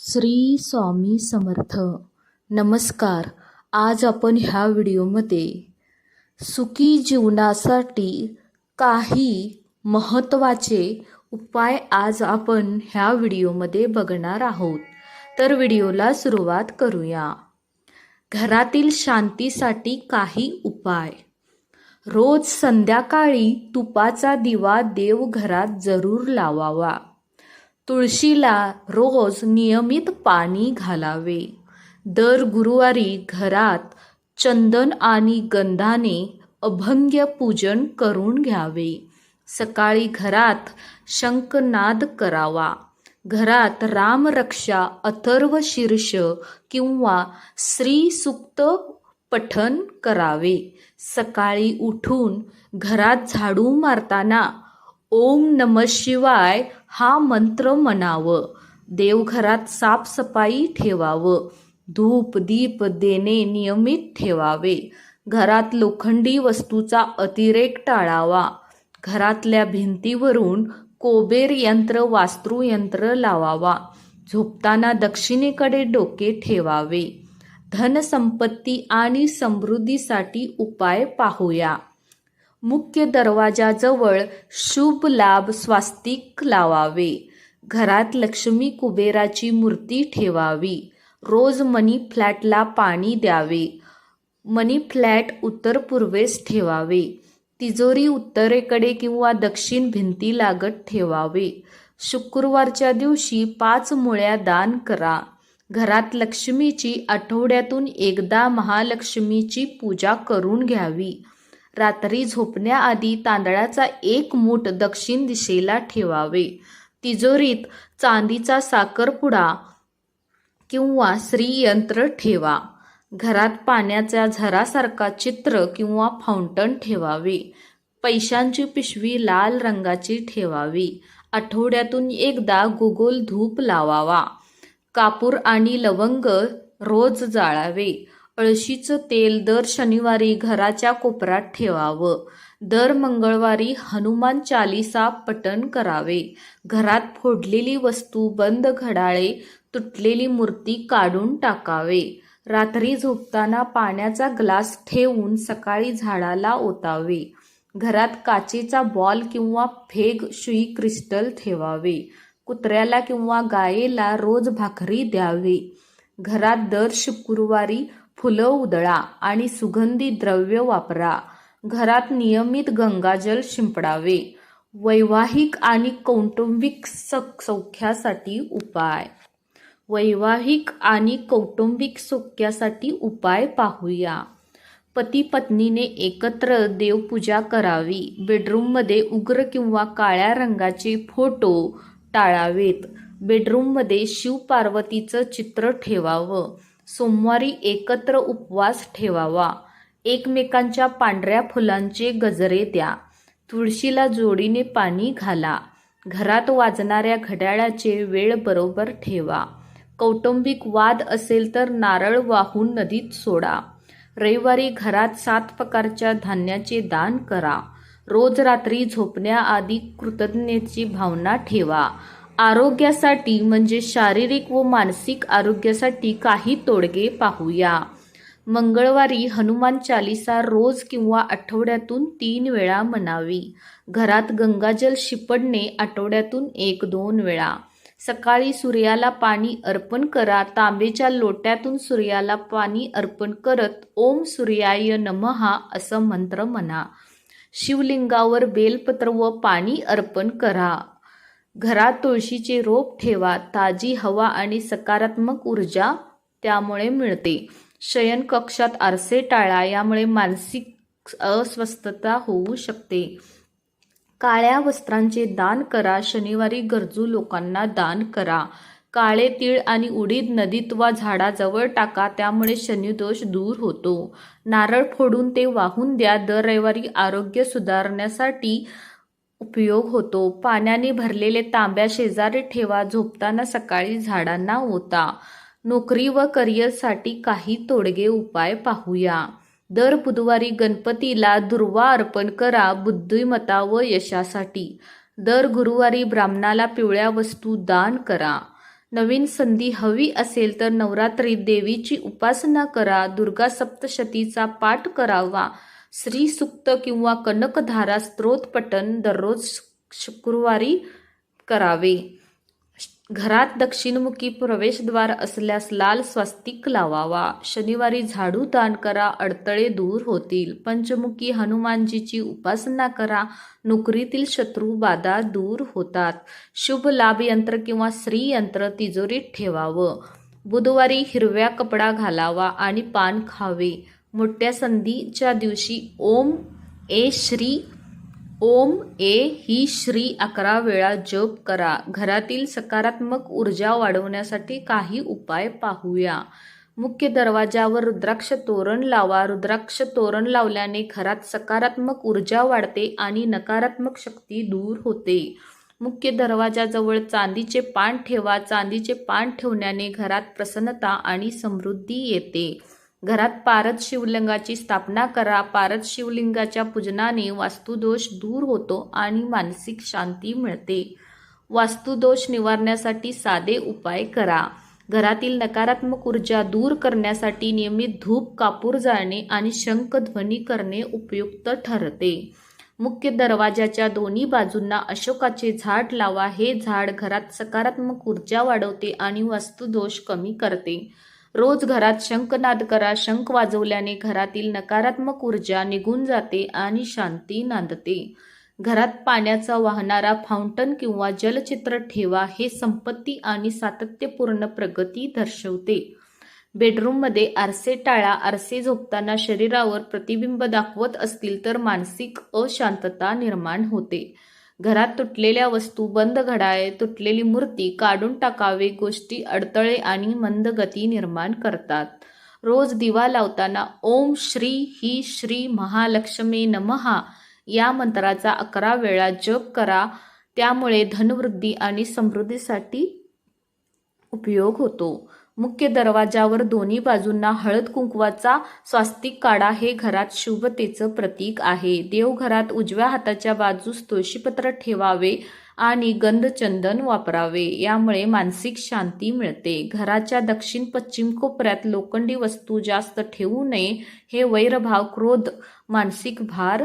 श्री स्वामी समर्थ. नमस्कार. आज आपण ह्या व्हिडिओमध्ये सुखी जीवनासाठी काही महत्त्वाचे उपाय आज आपण ह्या व्हिडिओमध्ये बघणार आहोत. तर व्हिडिओला सुरुवात करूया. घरातील शांतीसाठी काही उपाय. रोज संध्याकाळी तुपाचा दिवा देवघरात जरूर लावावा. तुळशीला रोज नियमित पाणी घालावे. दर गुरुवारी घरात चंदन आणि गंधाने अभंग्य पूजन करून घ्यावे. सकाळी घरात शंखनाद करावा. घरात रामरक्षा अथर्व शीर्ष किंवा श्री पठन करावे. सकाळी उठून घरात झाडू मारताना ओम नम शिवाय हा मंत्र म्हणावं. देवघरात साफसफाई ठेवावं. धूप दीप देणे नियमित ठेवावे. घरात लोखंडी वस्तूचा अतिरेक टाळावा. घरातल्या भिंतीवरून कोबेर यंत्र वास्तुयंत्र लावावा. झोपताना दक्षिणेकडे डोके ठेवावे. धनसंपत्ती आणि समृद्धीसाठी उपाय पाहूया. मुख्य दरवाजाजवळ शुभ लाभ स्वास्तिक लावावे. घरात लक्ष्मी कुबेराची मूर्ती ठेवावी. रोज मनी फ्लॅटला पाणी द्यावे. मनी फ्लॅट उत्तर पूर्वेस ठेवावे. तिजोरी उत्तरेकडे किंवा दक्षिण भिंती लागत ठेवावे. शुक्रवारच्या दिवशी पाच मुळ्या दान करा. घरात लक्ष्मीची आठवड्यातून एकदा महालक्ष्मीची पूजा करून घ्यावी. रात्री झोपण्याआधी तांदळाचा एक मूठ दक्षिण दिशेला ठेवावे. तिजोरीत चांदीचा साखरपुडा किंवा श्रीयंत्र ठेवा. घरात पाण्याच्या झरासारखा चित्र किंवा फाउंटन ठेवावे. पैशांची पिशवी लाल रंगाची ठेवावी. आठवड्यातून एकदा गुगोल धूप लावावा. कापूर आणि लवंग रोज जाळावे. अळशीचं तेल दर शनिवारी घराच्या कोपऱ्यात ठेवावं. दर मंगळवारी हनुमान चालिसा पठण करावे. घरात फोडलेली वस्तू बंद घडाळे तुटलेली मूर्ती काढून टाकावे. रात्री झोपताना पाण्याचा ग्लास ठेवून सकाळी झाडाला ओतावे. घरात काचेचा बॉल किंवा फेग शुई क्रिस्टल ठेवावे. कुत्र्याला किंवा गायेला रोज भाकरी द्यावे. घरात दर शुक्रवारी फुलं उदळा आणि सुगंधी द्रव्य वापरा. घरात नियमित गंगाजल शिंपडावे. वैवाहिक आणि कौटुंबिक सौख्यासाठी उपाय. वैवाहिक आणि कौटुंबिक सौख्यासाठी उपाय पाहूया. पती पत्नीने एकत्र देवपूजा करावी. बेडरूममध्ये उग्र किंवा काळ्या रंगाचे फोटो टाळावेत. बेडरूममध्ये शिवपार्वतीचं चित्र ठेवावं. सोमवारी एकत्र उपवास ठेवावा. एकमेकांच्या पांढऱ्या फुलांचे गजरे द्या. तुळशीला जोडीने पाणी घाला. घरात वाजणाऱ्या घड्याळाचे वेळ बरोबर ठेवा. कौटुंबिक वाद असेल तर नारळ वाहून नदीत सोडा. रविवारी घरात सात प्रकारच्या धान्याचे दान करा. रोज रात्री झोपण्याआधी कृतज्ञतेची भावना ठेवा. आरोग्यासाठी म्हणजे शारीरिक व मानसिक आरोग्यासाठी काही तोडगे पाहूया. मंगळवारी हनुमान चालिसा रोज किंवा आठवड्यातून तीन वेळा म्हणावी. घरात गंगाजल शिपडणे आठवड्यातून एक दोन वेळा. सकाळी सूर्याला पाणी अर्पण करा तांबेच्या लोट्यातून सूर्याला पाणी अर्पण करत ओम सूर्याय नमहा असं मंत्र म्हणा. शिवलिंगावर बेलपत्र व पाणी अर्पण करा. घरात तुळशीचे रोप ठेवा ताजी हवा आणि सकारात्मक ऊर्जा त्यामुळे मिळते. शयन कक्षात आरसे टाळा यामुळे मानसिक अस्वस्थता होऊ शकते. काळ्या वस्त्रांचे दान करा शनिवारी गरजू लोकांना दान करा. काळे तीळ आणि उडीद नदीत वा झाडाजवळ टाका त्यामुळे शनिदोष दूर होतो. नारळ फोडून ते वाहून द्या दर रविवारी आरोग्य सुधारण्यासाठी उपयोग होतो. पाण्याने भरलेले तांब्या शेजारी ठेवा झोपताना सकाळी झाडांना ओता. नोकरी व करिअरसाठी काही तोडगे उपाय पाहूया. दर बुधवारी गणपतीला दुर्वा अर्पण करा बुद्धिमत्ता व यशासाठी. दर गुरुवारी ब्राह्मणाला पिवळ्या वस्तू दान करा. नवीन संधी हवी असेल तर नवरात्रीत देवीची उपासना करा. दुर्गा सप्तशतीचा पाठ करावा. श्रीसुक्त किंवा कनकधारा स्तोत्र दररोज शुक्रवारी करावे. घरात दक्षिणमुखी प्रवेशद्वार असल्यास लाल स्वस्तिक लावावा. शनिवारी झाडू दान करा अडथळे दूर होतील. पंचमुखी हनुमानजीची उपासना करा नोकरीतील शत्रू बाधा दूर होतात. शुभ लाभ यंत्र किंवा स्त्री यंत्र तिजोरीत ठेवावं. बुधवारी हिरव्या कपडा घालावा आणि पान खावे. मोठ्या संधीच्या दिवशी ओम ए श्री ओम ए ही श्री अकरा वेळा जप करा. घरातील सकारात्मक ऊर्जा वाढवण्यासाठी काही उपाय पाहूया. मुख्य दरवाजावर रुद्राक्ष तोरण लावा. रुद्राक्ष तोरण लावल्याने घरात सकारात्मक ऊर्जा वाढते आणि नकारात्मक शक्ती दूर होते. मुख्य दरवाजाजवळ चांदीचे पान ठेवा. चांदीचे पान ठेवण्याने घरात प्रसन्नता आणि समृद्धी येते. घरात पारद शिवलिंगाची स्थापना करा. पारद शिवलिंगाच्या पूजनाने वास्तुदोष दूर होतो आणि मानसिक शांती मिळते. वास्तुदोष निवारण्यासाठी साधे उपाय करा. घरातील नकारात्मक ऊर्जा दूर करण्यासाठी नियमित धूप कापूर जाळणे आणि शंखध्वनी करणे उपयुक्त ठरते. मुख्य दरवाजाच्या दोन्ही बाजूंना अशोकाचे झाड लावा. हे झाड घरात सकारात्मक ऊर्जा वाढवते आणि वास्तुदोष कमी करते. रोज घरात शंखनाद करा शंख वाजवल्याने घरातील नकारात्मक ऊर्जा निघून जाते आणि शांती नांदते. घरात पाण्याचा वाहणारा फाउंटन किंवा जलचित्र ठेवा हे संपत्ती आणि सातत्यपूर्ण प्रगती दर्शवते. बेडरूममध्ये आरसे टाळा आरसे झोपताना शरीरावर प्रतिबिंब दाखवत असतील तर मानसिक अशांतता निर्माण होते. घरात तुटलेल्या वस्तू बंद घडाळे तुटलेली मूर्ती काढून टाकावे गोष्टी अडथळे आणि मंद गती निर्माण करतात. रोज दिवा लावताना ओम श्री ही श्री महालक्ष्मी नमहा या मंत्राचा अकरा वेळा जप करा. त्यामुळे धनवृद्धी आणि समृद्धीसाठी उपयोग होतो. मुख्य दरवाजावर दोन्ही बाजूंना हळद कुंकवाचा स्वास्तिक काढा हे घरात शुभतेचं प्रतीक आहे. देवघरात उजव्या हाताच्या बाजूस तुळशीपत्र ठेवावे आणि गंधचंदन वापरावे. यामुळे मानसिक शांती मिळते. घराच्या दक्षिण पश्चिम कोपऱ्यात लोखंडी वस्तू जास्त ठेवू नये हे वैरभाव क्रोध मानसिक भार